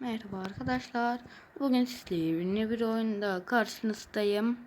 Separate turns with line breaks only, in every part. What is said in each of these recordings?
Merhaba arkadaşlar. Bugün sizlerle yeni bir oyunda karşınızdayım.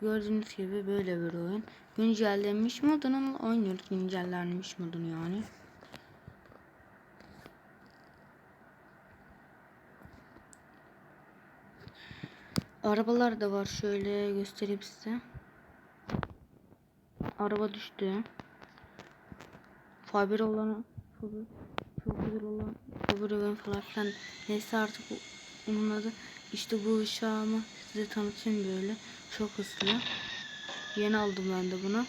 Gördüğünüz gibi böyle bir oyun. Güncellenmiş modunu oynuyoruz. Güncellenmiş modunu yani. Arabalar da var. Şöyle göstereyim size. Araba düştü. Fiber olanı çok, güzel olan olan falan. Neyse artık onun adı. İşte bu uşağımı size tanıtayım böyle. Çok hızlı. Yeni aldım ben de bunu.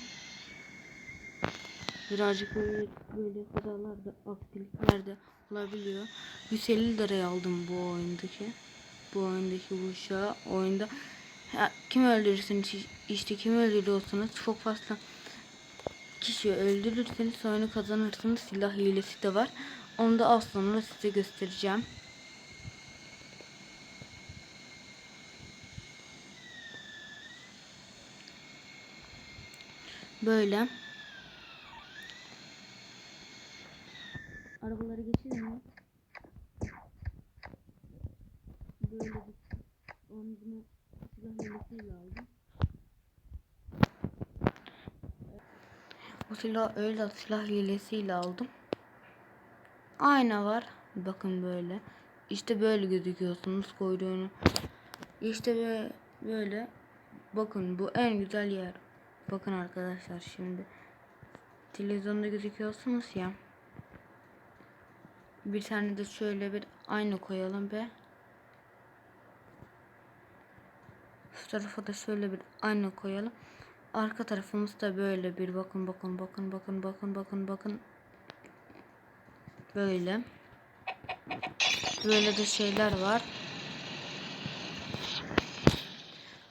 Birazcık böyle, böyle kazalarda, aksilikler de olabiliyor. 150 liraya aldım bu oyundaki. Bu oyundaki bu uşağı. Oyunda ha, kim öldürürsünüz işte kim öldürüyorsanız çok fazla kişi öldürürseniz oyunu kazanırsınız. Silah hilesi de var. Onu da az sonra size göstereceğim. Böyle. Arabaları geçelim mi? Böyle bir onu bunu silah hilesiyle aldım. Bu silah öyle silah hilesiyle aldım. Ayna var. Bakın böyle. İşte böyle gözüküyorsunuz koyduğunu. İşte böyle. Bakın bu en güzel yer. Bakın arkadaşlar şimdi. Televizyonda gözüküyorsunuz ya. Bir tane de şöyle bir ayna koyalım be. Şu tarafa da şöyle bir ayna koyalım. Arka tarafımız da böyle bir bakın bakın bakın bakın bakın bakın bakın. Böyle. Böyle de şeyler var.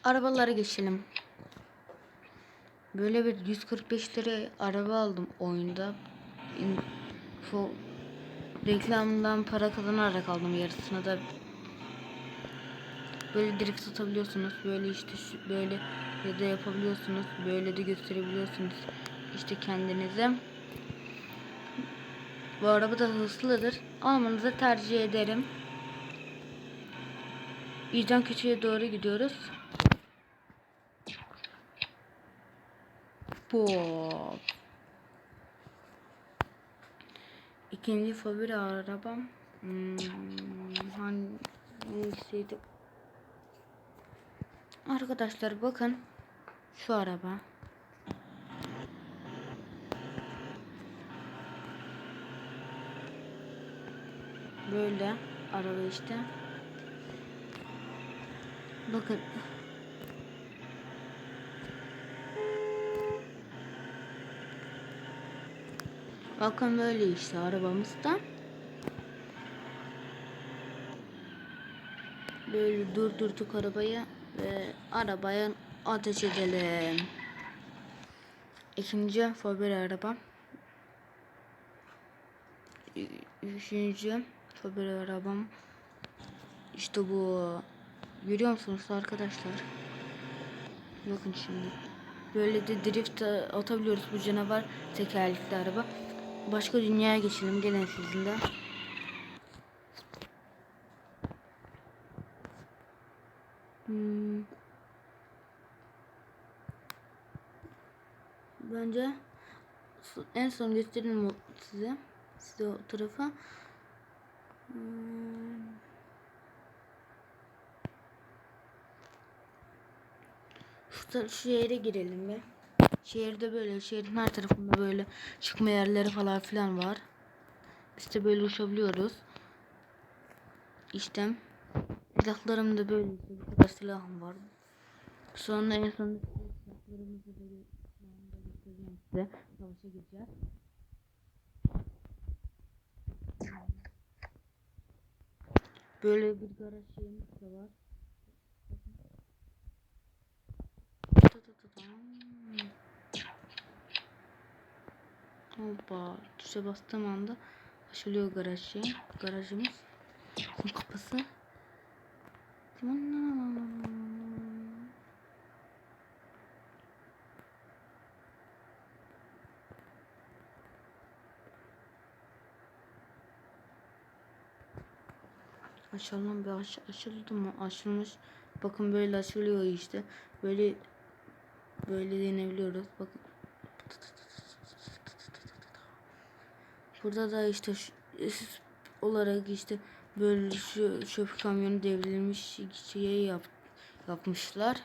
Arabalara geçelim. Böyle bir 145 lira araba aldım oyunda. Info reklamdan para kazanarak aldım yarısını da böyle direkt satabiliyorsunuz böyle işte böyle ya da yapabiliyorsunuz böyle de gösterebiliyorsunuz işte kendinize bu araba da hızlıdır almanızı tercih ederim İyice köşeye doğru gidiyoruz Pop. İkinci favori arabam hmm, hangisiydi? Arkadaşlar bakın şu araba. Böyle araba işte. Bakın. Bakın böyle işte arabamız da. Böyle durdurduk arabayı ve arabaya ateş edelim. İkinci favori arabam. Üçüncü favori arabam. İşte bu. Görüyor musunuz arkadaşlar? Bakın şimdi. Böyle de drift atabiliyoruz bu canavar tekerlekli araba. Başka dünyaya geçelim. Gelin sizinle. Hmm. Bence en son göstereyim size. Size o tarafa. Hmm. Şu, şu yere girelim be. Şehirde böyle, şehrin her tarafında böyle çıkma yerleri falan filan var. İşte böyle uçabiliyoruz. İşte silahlarım da böyle bu kadar silahım var. Sonra en son silahlarımızı size. Savaşa gireceğiz. Böyle bir garaj şeyimiz de var. Hoppa tuşa bastığım anda açılıyor garaj şey. Garajımız. Kapısı. Açalım bir aç, açıldı mı? Açılmış. Bakın böyle açılıyor işte. Böyle böyle denebiliyoruz. Bakın. Burada da işte olarak işte böyle şu çöp kamyonu devrilmiş şey yap, yapmışlar.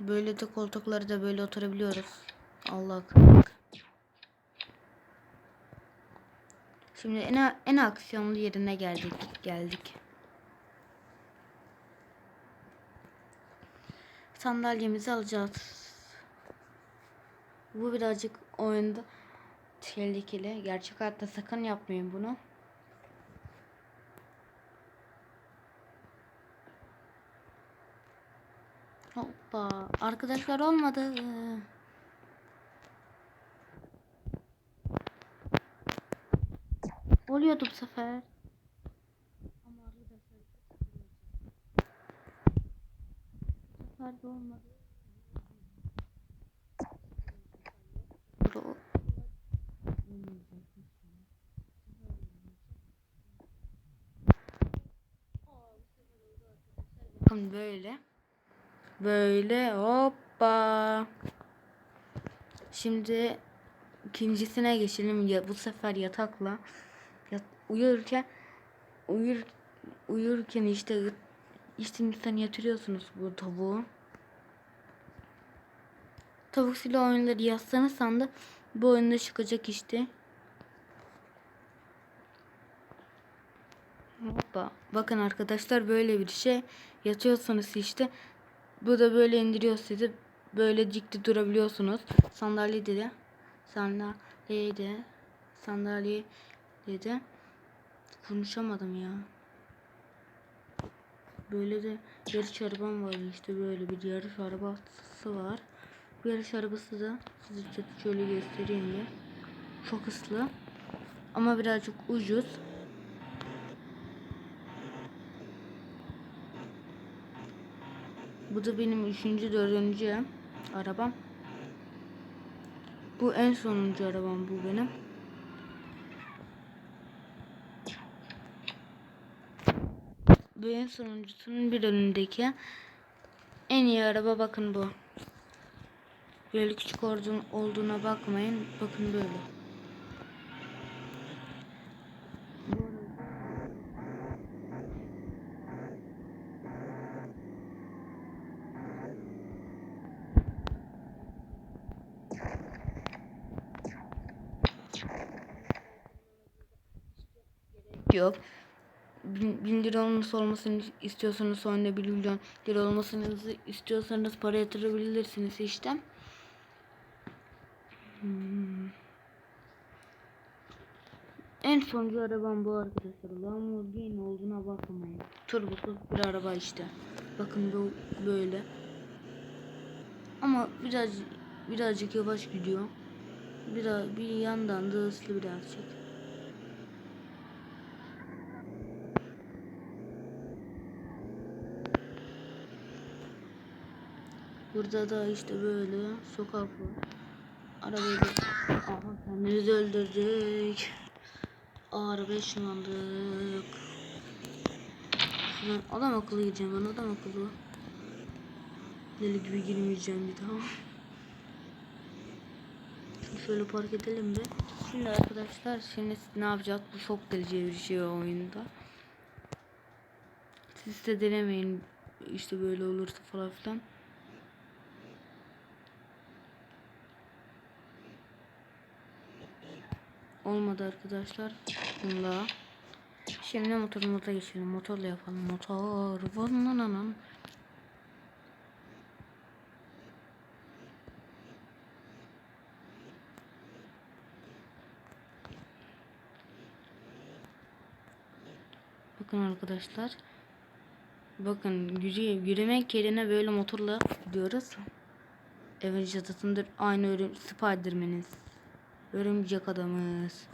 Böyle de koltukları da böyle oturabiliyoruz. Allah akbar. Şimdi en, en aksiyonlu yerine geldik. Geldik. Sandalyemizi alacağız. Bu birazcık oyunda tehlikeli. Gerçek hayatta sakın yapmayın bunu. Hoppa. Arkadaşlar olmadı. Oluyordu bu sefer. Bakın böyle. Böyle hoppa. Şimdi ikincisine geçelim ya bu sefer yatakla. Uyurken uyur uyurken işte işte insan yatırıyorsunuz bu tavuğu. Tavuk silah oyunları yazsanız sandı bu oyunda çıkacak işte. Hoppa. Bakın arkadaşlar böyle bir şey yatıyorsunuz işte. Bu da böyle indiriyor sizi. Böyle dikti durabiliyorsunuz. Sandalyede de sandalyede sandalyede de konuşamadım ya. Böyle de yarış arabam var işte böyle bir yarış arabası var. Bu yarış arabası da size şöyle göstereyim ya. Çok hızlı ama birazcık ucuz. Bu da benim üçüncü, dördüncü arabam. Bu en sonuncu arabam bu benim. En sonuncusunun bir önündeki en iyi araba bakın bu. Böyle küçük olduğun, olduğuna bakmayın. Bakın böyle. yok. Bin, bin lira olması olmasını istiyorsanız sonra bir milyon lira olmasını istiyorsanız para yatırabilirsiniz işte. Hmm. En sonuncu arabam bu arkadaşlar. Lamborghini olduğuna bakmayın. Turbosuz bir araba işte. Bakın bu böyle. Ama biraz birazcık yavaş gidiyor. Biraz bir yandan da hızlı birazcık. Burada da işte böyle sokak var. Arabayı da aha kendimizi öldürdük. Aa, arabaya ışınlandık. Şuradan adam akıllı gideceğim ben adam akıllı. Deli gibi girmeyeceğim bir daha. Şimdi şöyle park edelim de. Şimdi arkadaşlar şimdi ne yapacağız? Bu çok delici bir şey oyunda. Siz de denemeyin. İşte böyle olursa falan filan. Olmadı arkadaşlar. Bunda. Şimdi motorumuza geçelim. Motorla yapalım. Motor. Vanananan. Bakın arkadaşlar. Bakın yürü, yürümek yerine böyle motorla gidiyoruz. Evin çatısında aynı örüm Spiderman'iz. Örümcek adamız.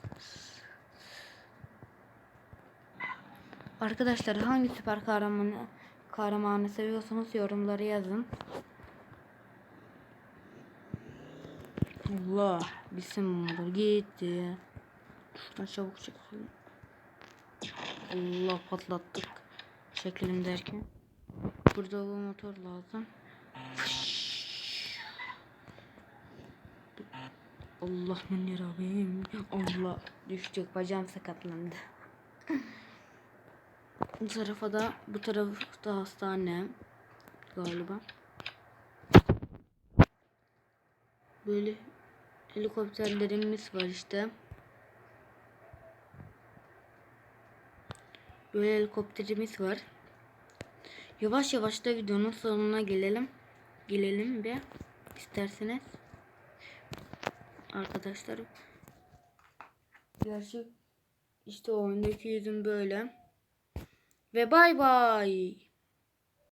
Arkadaşlar hangi süper kahramanı kahramanı seviyorsanız yorumlara yazın. Allah bizim motor gitti. Şuradan çabuk çekelim. Allah patlattık. Çekelim derken. Burada bu motor lazım. Allah'ım yarabbim. Allah düşecek bacağım sakatlandı. Bu tarafa da bu tarafta hastane galiba. Böyle helikopterlerimiz var işte. Böyle helikopterimiz var. Yavaş yavaş da videonun sonuna gelelim. Gelelim bir isterseniz. Arkadaşlar. Gerçek işte oyundaki yüzüm böyle. Ve bay bay.